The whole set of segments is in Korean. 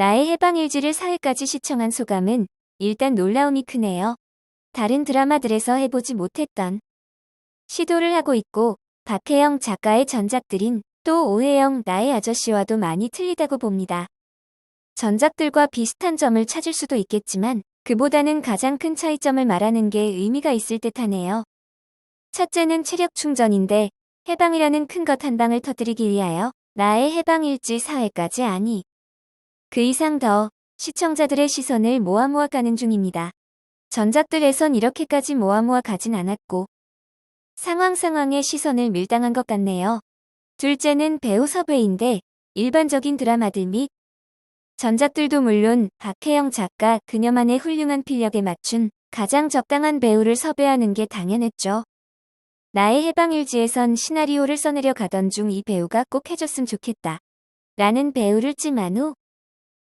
나의 해방일지를 4회까지 시청한 소감은 일단 놀라움이 크네요. 다른 드라마들에서 해보지 못했던 시도를 하고 있고 박혜영 작가의 전작들인 또 오혜영 나의 아저씨와도 많이 틀리다고 봅니다. 전작들과 비슷한 점을 찾을 수도 있겠지만 그보다는 가장 큰 차이점을 말하는 게 의미가 있을 듯하네요. 첫째는 체력 충전인데 해방이라는 큰 것 한 방을 터뜨리기 위하여 나의 해방일지 4회까지 아니 그 이상 더 시청자들의 시선을 모아 모아 가는 중입니다. 전작들에선 이렇게까지 모아 모아 가진 않았고 상황 상황에 시선을 밀당한 것 같네요. 둘째는 배우 섭외인데 일반적인 드라마들 및 전작들도 물론 박혜영 작가 그녀만의 훌륭한 필력에 맞춘 가장 적당한 배우를 섭외하는 게 당연했죠. 나의 해방일지에선 시나리오를 써내려 가던 중 이 배우가 꼭 해줬으면 좋겠다. 라는 배우를 찜한 후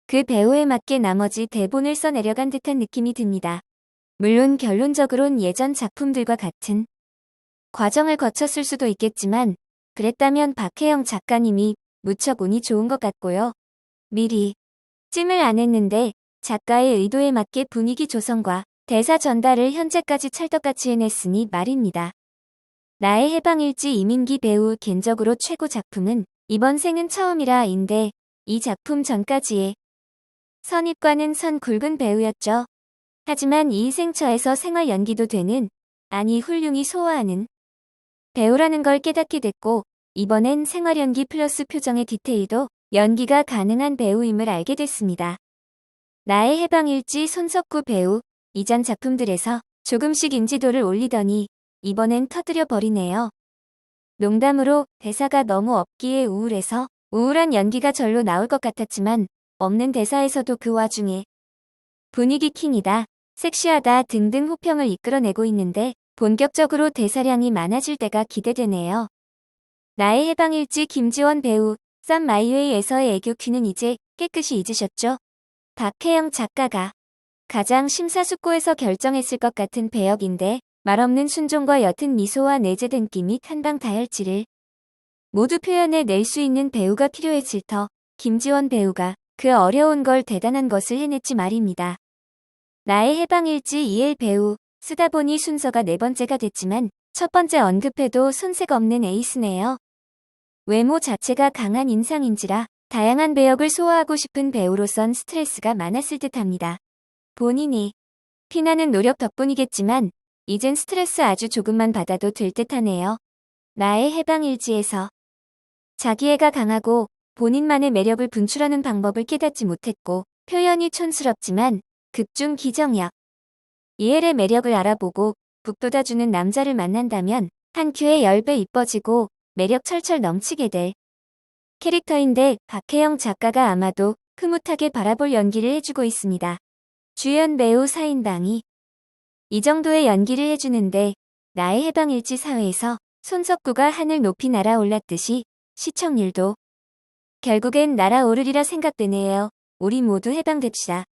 그 배우에 맞게 나머지 대본을 써내려간 듯한 느낌이 듭니다. 물론 결론적으론 예전 작품들과 같은 과정을 거쳤을 수도 있겠지만 그랬다면 박혜영 작가님이 무척 운이 좋은 것 같고요. 미리 찜을 안 했는데 작가의 의도에 맞게 분위기 조성과 대사 전달을 현재까지 찰떡같이 해냈으니 말입니다. 나의 해방일지 이민기 배우 개인적으로 최고 작품은 이번 생은 처음이라인데 이 작품 전까지의 선입과는 선 굵은 배우였죠. 하지만 이 생처에서 생활 연기도 되는 아니 훌륭히 소화하는 배우라는 걸 깨닫게 됐고 이번엔 생활 연기 플러스 표정의 디테일도 연기가 가능한 배우임을 알게 됐습니다. 나의 해방일지 손석구 배우 이전 작품들에서 조금씩 인지도를 올리더니 이번엔 터뜨려 버리네요. 농담으로 대사가 너무 없기에 우울해서 우울한 연기가 절로 나올 것 같았지만 없는 대사에서도 그 와중에 분위기 킹이다, 섹시하다 등등 호평을 이끌어내고 있는데 본격적으로 대사량이 많아질 때가 기대되네요. 나의 해방일지 김지원 배우 썸 마이웨이에서의 애교 퀴는 이제 깨끗이 잊으셨죠? 박혜영 작가가 가장 심사숙고해서 결정했을 것 같은 배역인데 말없는 순종과 옅은 미소와 내재된 끼 및 한방 다혈질을 모두 표현해 낼 수 있는 배우가 필요해질 터 김지원 배우가 그 어려운 걸 대단한 것을 해냈지 말입니다. 나의 해방일지 이엘 배우 쓰다 보니 순서가 네 번째가 됐지만 첫 번째 언급해도 손색 없는 에이스네요. 외모 자체가 강한 인상인지라 다양한 배역을 소화하고 싶은 배우로선 스트레스가 많았을 듯합니다. 본인이 피나는 노력 덕분이겠지만 이젠 스트레스 아주 조금만 받아도 될 듯하네요. 나의 해방일지에서 자기애가 강하고 본인만의 매력을 분출하는 방법을 깨닫지 못했고 표현이 촌스럽지만 극중 기정역. 이엘의 매력을 알아보고 북돋아주는 남자를 만난다면 한 큐에 10배 이뻐지고 매력 철철 넘치게 될 캐릭터인데 박혜영 작가가 아마도 흐뭇하게 바라볼 연기를 해주고 있습니다. 주연 배우 사인방이 이 정도의 연기를 해주는데 나의 해방일지 사회에서 손석구가 하늘 높이 날아올랐듯이 시청률도 결국엔 날아오르리라 생각되네요. 우리 모두 해방됩시다.